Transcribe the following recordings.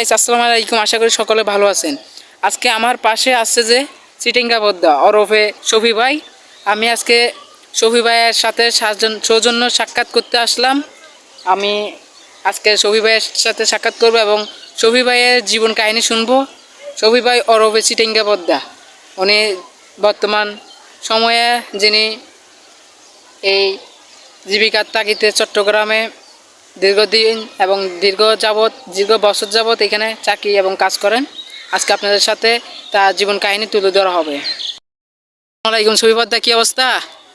আসসালামু আলাইকুম। আশা করি সকলে ভালো আছেন। আজকে আমার পাশে আসছে যে চিটিঙ্গা বদ্দা, ওরফে শফি ভাই। আমি আজকে শফি ভাইয়ের সাথে সাজন- সৌজন্য সাক্ষাৎ করতে আসলাম। আমি আজকে শফি ভাইয়ের সাথে সাক্ষাৎ করব এবং শফি ভাইয়ের জীবন কাহিনী শুনব। শফি ভাই ওরফে চিটিঙ্গা বদ্দা। উনি বর্তমান সময়ে যিনি এই জীবিকার তাগিতে চট্টগ্রামে দীর্ঘদিন এবং দীর্ঘ যাবৎ দীর্ঘ বছর যাবৎ এখানে চাকরি এবং কাজ করেন। আজকে আপনাদের সাথে তার জীবন কাহিনী তুলে ধরা হবে। আসসালামাইকুম শফিবদ্দা কি অবস্থা?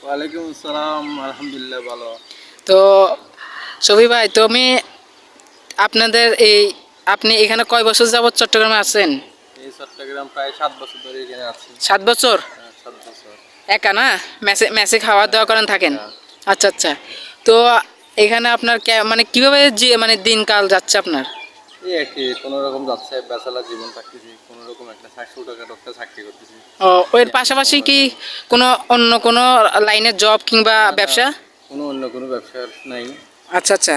ওয়ালাইকুম আসসালাম আলহামদুলিল্লাহ ভালো। তো শফি ভাই তুমি আপনাদের এই আপনি এখানে কয় বছর যাবৎ চট্টগ্রামে আছেন? এই চট্টগ্রাম প্রায় সাত বছর ধরে এখানে আছি। সাত বছর? হ্যাঁ, সাত বছর। একা না? মেসে মেসে খাওয়া দাওয়া করেন থাকেন? হ্যাঁ। আচ্ছা আচ্ছা। তো এখানে আপনার মানে কীভাবে যে মানে দিনকাল যাচ্ছে আপনার? এই আর কি কোনো রকম যাচ্ছে বেচালা জীবন কোনো রকম একটা চাকরি টাকা একটা চাকরি করতেছি। ও এর পাশাপাশি কি কোনো অন্য কোনো লাইনের জব কিংবা ব্যবসা? কোনো অন্য কোনো ব্যবসা নাই। আচ্ছা আচ্ছা।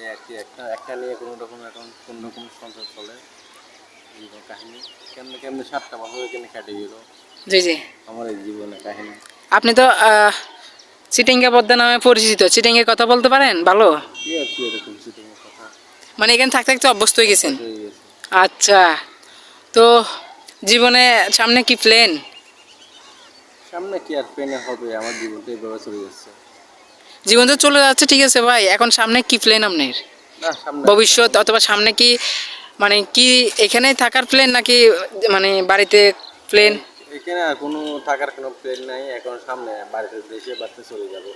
এই আর কি একটা একটা নিয়ে কোনো রকম এখন কোনো রকম সংসার চলে জীবন কাহিনী। কেমনে কেমনে সাতটা বছর এখানে কাটে গেল? জি জি। আমার এই জীবনের কাহিনী। আপনি তো চিটিঙ্গা পদ্মা নামে পরিচিত। চিটিঙ্গের কথা বলতে পারেন? ভালো? মানে এখানে থাকতে থাকতে অভ্যস্ত হয়ে গেছেন। আচ্ছা। তো জীবনে সামনে কি প্লেন সামনে কি আর হবে? আমার জীবনটা এভাবে চলে যাচ্ছে। জীবন তো চলে যাচ্ছে ঠিক আছে ভাই। এখন সামনে কি প্লেন আপনার? ভবিষ্যৎ অথবা সামনে কি মানে কি এখানেই থাকার প্লেন নাকি মানে বাড়িতে প্লেন এখানে আর কোনো টাকার কোনো প্লেন নাই এখন সামনে বাড়িতে দেশে বাড়িতে চলে যাব।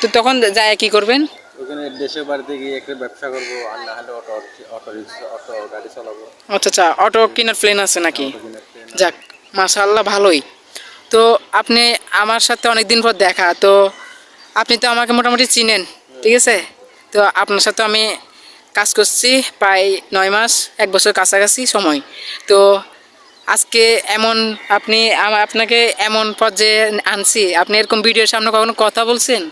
তো তখন যায় কি করবেন? ওখানে দেশে বাড়িতে গিয়ে একটা ব্যবসা করব আর না হলে অটো অটো রিক্সা অটো গাড়ি চালাবো। আচ্ছা আচ্ছা অটো কেনার প্লেন আছে নাকি? যাক মাশাআল্লাহ ভালোই। তো আপনি আমার সাথে অনেক দিন পর দেখা তো আপনি তো আমাকে মোটামুটি চিনেন ঠিক আছে? তো আপনার সাথে আমি কাজ করছি প্রায় নয় মাস এক বছর কাছাকাছি সময়। তো আজকে এমন আপনি আপনাকে এমন পর্যায়ে আনছি। আপনি এরকম ভিডিওর সামনে কখনো কথা বলছেন।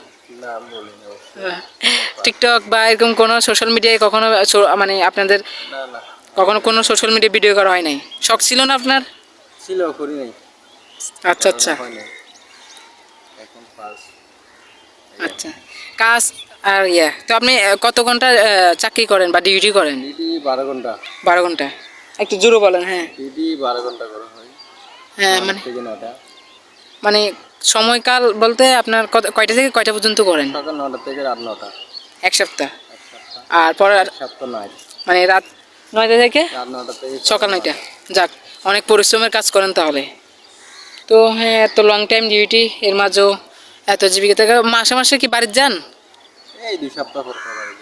টিকটক বা এরকম কোনো সোশ্যাল মিডিয়ায় কখনো মানে আপনাদের কখনো কোনো সোশ্যাল মিডিয়া ভিডিও করা হয় নাই? শখ ছিল না আপনার? ছিল করি নাই। আচ্ছা আচ্ছা। হয় আচ্ছা। কাজ আর ইয়ে। তো আপনি কত ঘণ্টা চাকরি করেন বা ডিউটি করেন? ডিউটি বারো ঘণ্টা। বারো ঘণ্টা। একটু জোরে বলেন হ্যাঁ। ডিউটি বারো ঘণ্টা করা হয়। হ্যাঁ মানে থেকে নটা মানে সময়কাল বলতে আপনার কয়টা থেকে কয়টা পর্যন্ত করেন? সকাল নটা থেকে রাত নটা এক সপ্তাহ? আর পরে সপ্তাহ নয়। মানে রাত নয়টা থেকে রাত নটা থেকে সকাল নয়টা? যাক অনেক পরিশ্রমের কাজ করেন তাহলে। তো হ্যাঁ এত লং টাইম ডিউটি এর মাঝেও এত জীবিকা থেকে মাসে মাসে কি বাড়িতে যান? এই দুই সপ্তাহ পর পর বাড়ি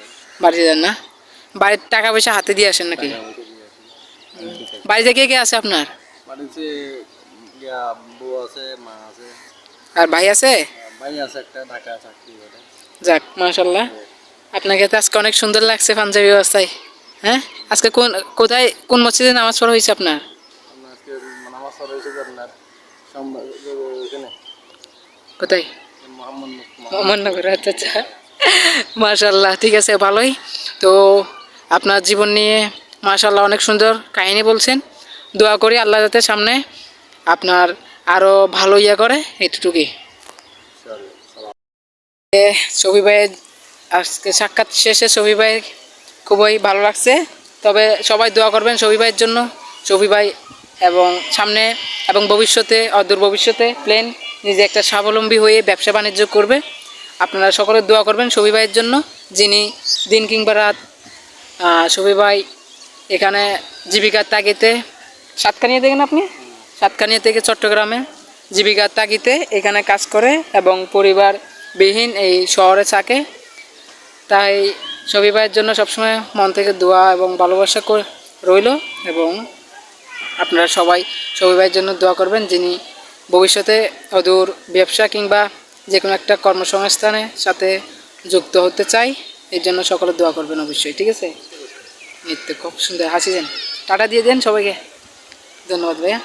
বাড়িতে যান না? বাড়ির টাকা পয়সা হাতে দিয়ে আসেন নাকি টাকা আমাকে দিয়ে আসি। ঠিক আছে। বাড়িতে কে কে আছে আপনার? বাড়িতে বউ আছে মা আছে। আর ভাই আছে? ভাই আছে একটা ঢাকা চাকরি করে। যাক মাশাল্লাহ আপনাকে তো আজকে অনেক সুন্দর লাগছে পাঞ্জাবি অবস্থায় হ্যাঁ? আজকে কোন কোথায় কোন মসজিদে নামাজ পড়া হয়েছে আপনার? আজকে নামাজ পড়া হয়েছে আপনার কোথায়? মোহাম্মদনগর। আচ্ছা আচ্ছা। মাশাল্লাহ ঠিক আছে ভালোই। তো আপনার জীবন নিয়ে মাশাল্লাহ অনেক সুন্দর কাহিনী বলছেন। দোয়া করি আল্লাহ যাতে সামনে আপনার আরও ভালো ইয়া করে এতটুকুই। চলো, ছবি ভাইয়ের আজকে সাক্ষাৎ শেষে ছবি ভাই খুবই ভালো লাগছে। তবে সবাই দোয়া করবেন ছবি ভাইয়ের জন্য। ছবি ভাই এবং সামনে এবং ভবিষ্যতে অদূর ভবিষ্যতে প্লেন নিজে একটা স্বাবলম্বী হয়ে ব্যবসা বাণিজ্য করবে। আপনারা সকলে দোয়া করবেন ছবি ভাইয়ের জন্য যিনি দিন কিংবা রাত ছবি ভাই এখানে জীবিকার তাগিতে সাতকানিয়া দেখেন আপনি? সাতকানিয়া থেকে চট্টগ্রামে জীবিকার তাগিতে এখানে কাজ করে এবং পরিবারবিহীন এই শহরে থাকে। তাই ছবি ভাইয়ের জন্য সবসময় মন থেকে দোয়া এবং ভালোবাসা রইল এবং আপনারা সবাই ছবি ভাইয়ের জন্য দোয়া করবেন যিনি ভবিষ্যতে অদূর ব্যবসা কিংবা যে কোনো একটা কর্মসংস্থানের সাথে যুক্ত হতে চাই এর জন্য সকলে দোয়া করবেন অবশ্যই, ঠিক আছে? এই তো খুব সুন্দর হাসি দেন টাটা দিয়ে দেন সবাইকে। ধন্যবাদ ভাইয়া।